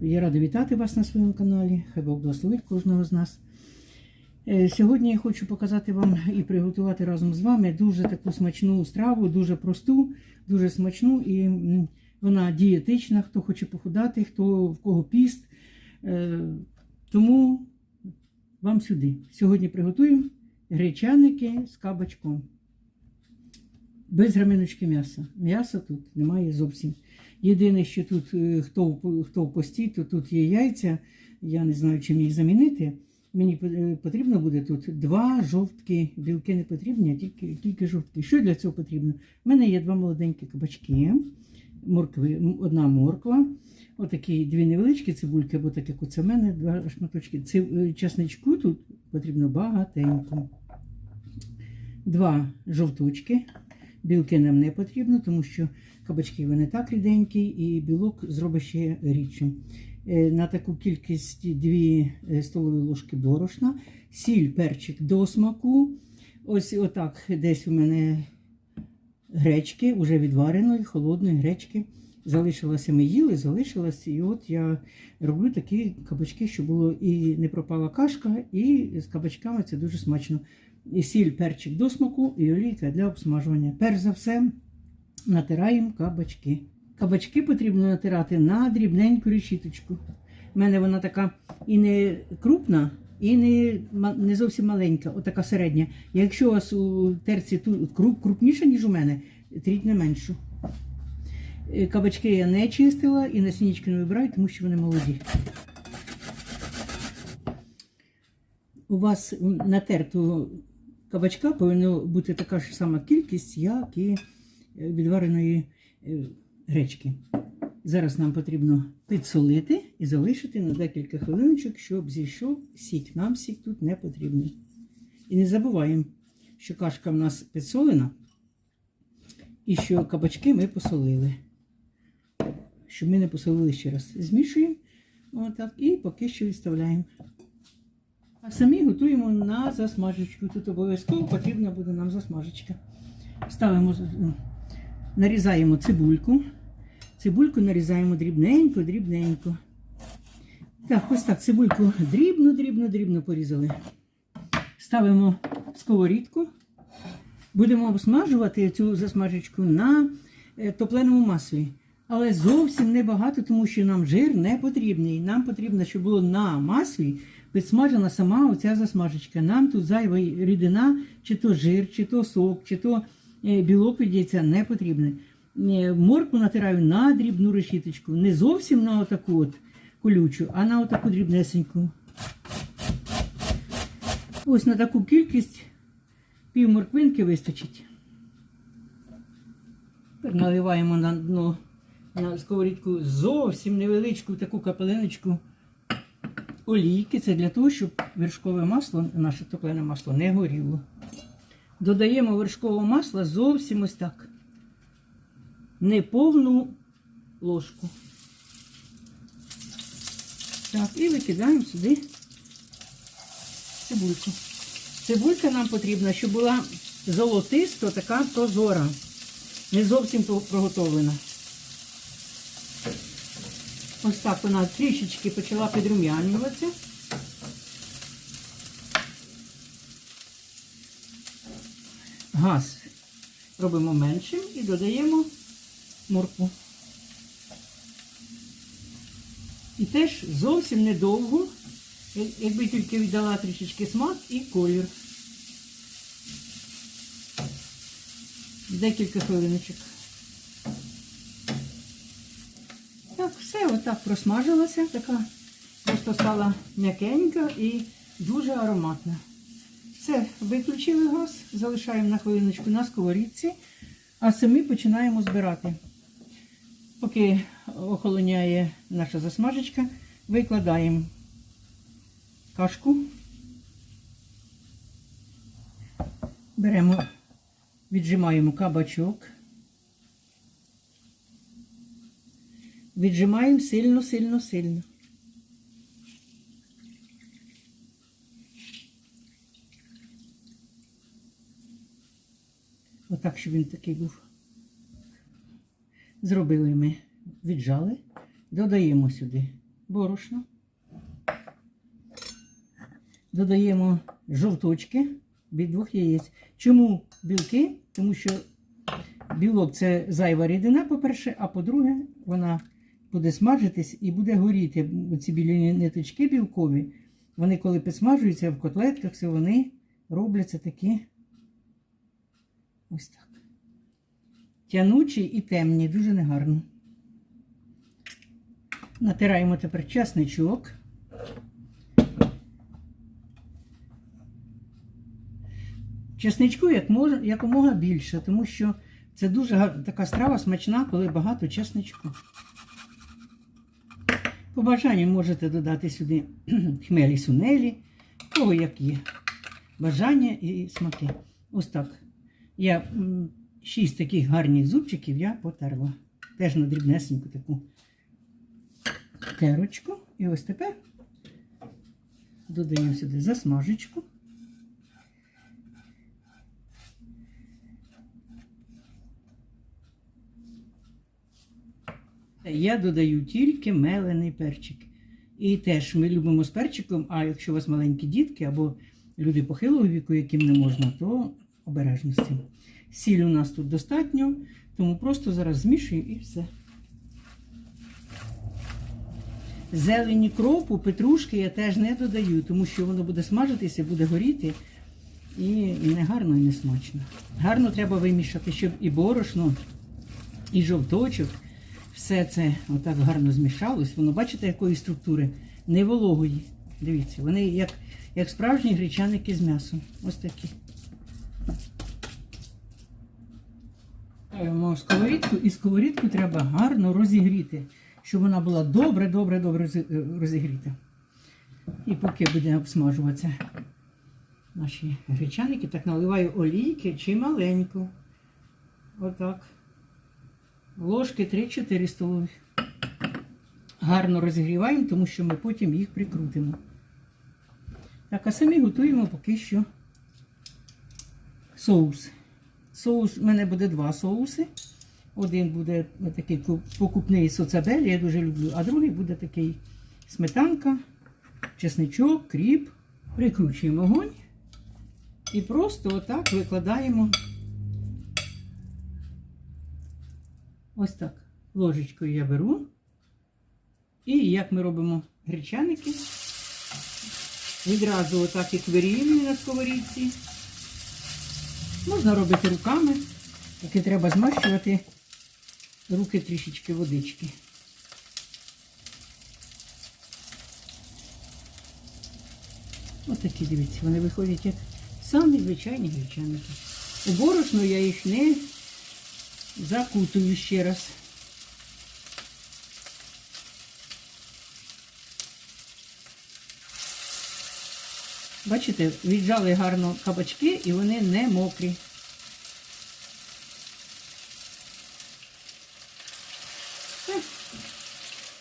Я рада вітати вас на своєму каналі. Хай Бог благословить кожного з нас. Е, Сьогодні я хочу показати вам і приготувати разом з вами дуже таку смачну страву, дуже просту, дуже смачну і вона дієтична, хто хоче похудати, хто в кого піст. Е, Тому вам сюди. Сьогодні приготуємо гречаники з кабачком. Без граминочки м'яса. М'яса тут немає зовсім. Єдине, що тут, е, хто, хто в пості, то тут є яйця. Я не знаю, чим їх замінити. Мені е, потрібно буде тут два жовтки. Білки не потрібні, а тільки, тільки жовтки. Що для цього потрібно? У мене є два молоденькі кабачки, моркви, одна морква, отакі дві невеличкі цибульки, або так як оце в мене, два шматочки. Ци, е, часничку тут потрібно багатенько. Два жовточки. Білки нам не потрібно, тому що кабачки вони так ріденькі, і білок зробить ще рідшим. Е, На таку кількість 2 столові ложки борошна, сіль, перчик до смаку. Ось отак десь у мене гречки, вже відвареної, холодної гречки. Залишилося ми їли, залишилось. І от я роблю такі кабачки, щоб було і не пропала кашка, і з кабачками це дуже смачно. І сіль, перчик до смаку, і олійка для обсмажування. Перш за все, натираємо кабачки. Кабачки потрібно натирати на дрібненьку решіточку. У мене вона така і не крупна, і не, не зовсім маленька, отака середня. Якщо у вас у терці круп, крупніша, ніж у мене, тріть не меншу. Е, Кабачки я не чистила і насіннички не вибираю, тому що вони молоді. У вас натерту кабачка повинна бути така ж сама кількість, як і е, відвареної е, гречки. Зараз нам потрібно підсолити і залишити на декілька хвилиночок, щоб зійшов сік. Нам сік тут не потрібний. І не забуваємо, що кашка в нас підсолена і що кабачки ми посолили. Щоб ми не посолили ще раз. Змішуємо отак, і поки що відставляємо. А самі готуємо на засмажечку. Тут обов'язково потрібна буде нам засмажечка. Ставимо, нарізаємо цибульку. Цибульку нарізаємо дрібненько, дрібненько. Так, ось так, цибульку дрібно, дрібно, дрібно порізали. Ставимо сковорідку. Будемо обсмажувати цю засмажечку на е, топленому маслі. Але зовсім небагато, тому що нам жир не потрібний. Нам потрібно, щоб було на маслі підсмажена сама оця засмажечка. Нам тут зайва рідина, чи то жир, чи то сок, чи то е, білок від не потрібне. Моркву натираю на дрібну решіточку. Не зовсім на отаку от колючу, а на отаку дрібнесеньку. Ось на таку кількість пів морквинки вистачить. Тепер наливаємо на дно на сковорідку зовсім невеличку таку капелиночку олійки. Це для того, щоб вершкове масло, наше топлене масло, не горіло. Додаємо вершкового масла зовсім ось так. Не повну ложку. Так, і викидаємо сюди цибульку. Цибулька нам потрібна, щоб була золотисто така прозора, не зовсім про- проготовлена. Ось так вона трішечки почала підрум'янюватися. Газ робимо меншим і додаємо моркву. І теж зовсім недовго, якби тільки віддала трішечки смак і колір. Декілька хвилиночок. Так, все отак просмажилося, така просто стала м'якенька і дуже ароматна. Все, виключили газ, залишаємо на хвилиночку на сковорідці, а самі починаємо збирати. Поки охолоняє наша засмажечка, викладаємо кашку. Беремо, віджимаємо кабачок. Віджимаємо сильно, сильно, сильно. Отак, щоб він такий був. Зробили ми, віджали, додаємо сюди борошно. Додаємо жовточки від двох яєць. Чому білки? Тому що білок це зайва рідина, по-перше, а по-друге, вона буде смажитись і буде горіти. Ці білі ниточки білкові, вони коли підсмажуються в котлетках, все вони робляться такі ось так. Тянучі і темні, дуже негарно. Натираємо тепер часничок. Мож, якомога більше, тому що це дуже така страва смачна, коли багато чесничку. По бажанню можете додати сюди хмелі сунелі, кого як є. Бажання і смаки. Ось так. Я шість таких гарних зубчиків я потерла. Теж на дрібнесеньку таку терочку. І ось тепер додаємо сюди засмажечку. Я додаю тільки мелений перчик. І теж ми любимо з перчиком, а якщо у вас маленькі дітки або люди похилого віку, яким не можна, то обережно з цим. Сіль у нас тут достатньо, тому просто зараз змішуємо і все. Зелені кропу, петрушки я теж не додаю, тому що воно буде смажитися, буде горіти і не гарно і не смачно. Гарно треба вимішати, щоб і борошно, і жовточок, все це отак гарно змішалось. Воно, бачите, якої структури? Не вологої. Дивіться, вони як, як справжні гречаники з м'ясом. Ось такі. Ставимо сковорідку, і сковорідку треба гарно розігріти, щоб вона була добре, добре, добре розігріта. І поки буде обсмажуватися наші гречаники, так наливаю олійки чи маленьку. Отак. Ложки 3-4 столових. Гарно розігріваємо, тому що ми потім їх прикрутимо. Так, а самі готуємо поки що соус. Соус, у мене буде два соуси. Один буде такий покупний соцабель, я дуже люблю, а другий буде такий сметанка, чесничок, кріп. Прикручуємо огонь і просто отак викладаємо. Ось так. Ложечкою я беру. І як ми робимо гречаники, відразу отак їх вирівнюю на сковорідці. Можна робити руками, тільки треба змащувати руки трішечки водички. Ось такі, дивіться, вони виходять як самі звичайні гречаники. У борошно я їх не закутую ще раз. Бачите, віджали гарно кабачки і вони не мокрі.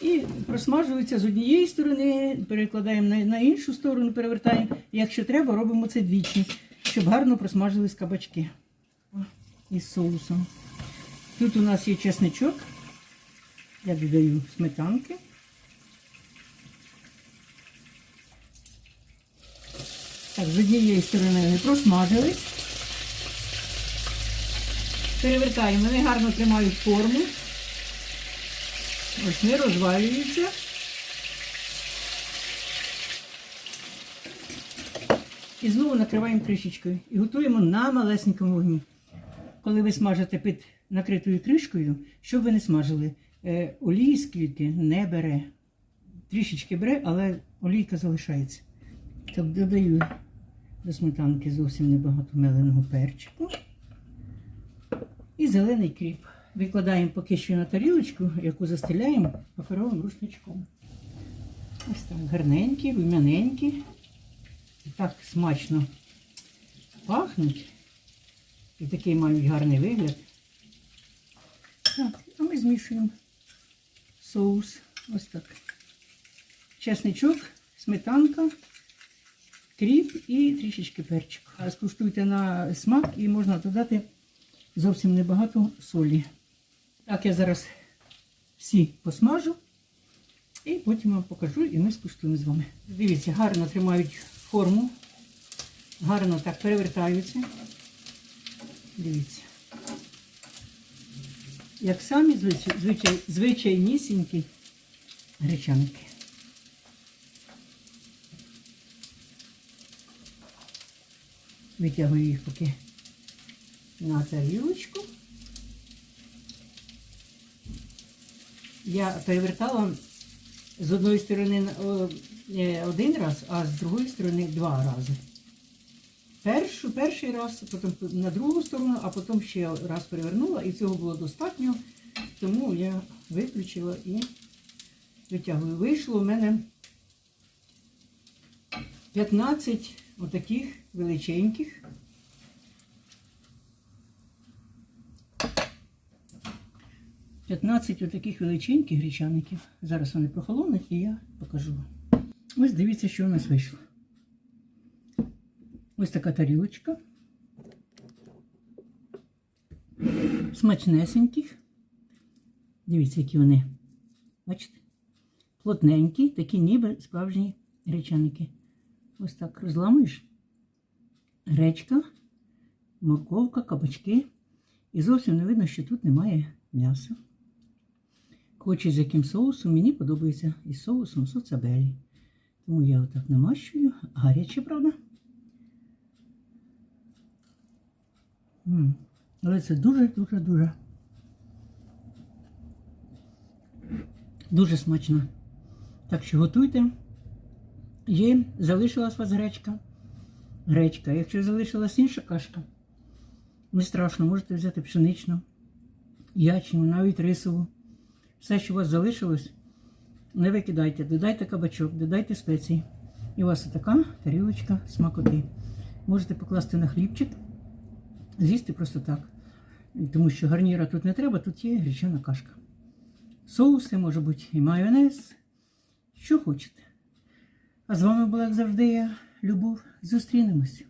І просмажуються з однієї сторони, перекладаємо на, іншу сторону, перевертаємо. Якщо треба, робимо це двічі, щоб гарно просмажились кабачки із соусом. Тут у нас є чесничок. Я додаю сметанки. Так, з однієї сторони вони просмажились. Перевертаємо, вони гарно тримають форму. Ось не розвалюються. І знову накриваємо кришечкою і готуємо на малесенькому вогні. Коли ви смажите під накритою кришкою, щоб ви не смажили, е, олії скільки не бере. Трішечки бере, але олійка залишається. Так, додаю до сметанки зовсім небагато меленого перчику. І зелений кріп. Викладаємо поки що на тарілочку, яку застеляємо паперовим рушничком. Ось так, гарненькі, рум'яненькі. Так смачно пахнуть. І такий мають гарний вигляд. Так, а ми змішуємо соус. Ось так. Чесничок, сметанка, кріп і трішечки перчику. А Скуштуйте на смак і можна додати зовсім небагато солі. Так, я зараз всі посмажу І потім вам покажу, і ми скуштуємо з вами. Дивіться, гарно тримають форму, гарно так перевертаються. Дивіться. Як самі звичай, звичай, звичайнісінькі гречаники. Витягую їх поки на тарілочку. Я перевертала з одної сторони е, один раз, а з другої сторони два рази. Першу, перший раз, потім на другу сторону, а потім ще раз перевернула, і цього було достатньо, тому я виключила і витягую. Вийшло у мене 15 отаких величеньких. П'ятнадцять отаких величеньких гречаників. Зараз вони прохолонуть і я покажу вам. Ось дивіться, що у нас вийшло. Ось така тарілочка. Смачнесеньких. Дивіться, які вони. Бачите? Плотненькі, такі ніби справжні гречаники. Ось так розламуєш. Гречка, морковка, кабачки. І зовсім не видно, що тут немає м'яса. Хоче з яким соусом, мені подобається із соусом соцабелі. Тому я отак намащую. Гаряче, правда? Але це дуже-дуже-дуже. Дуже смачно. Так що готуйте. Є, залишилась у вас гречка. Гречка. Якщо залишилась інша кашка, не страшно, можете взяти пшеничну, ячну, навіть рисову. Все, що у вас залишилось, не викидайте, додайте кабачок, додайте спеції. І у вас така тарілочка смакоти. Можете покласти на хлібчик, з'їсти просто так. Тому що гарніра тут не треба, тут є гречана кашка. Соуси, може бути, і майонез, що хочете. А з вами була, як завжди, я, Любов. Зустрінемось.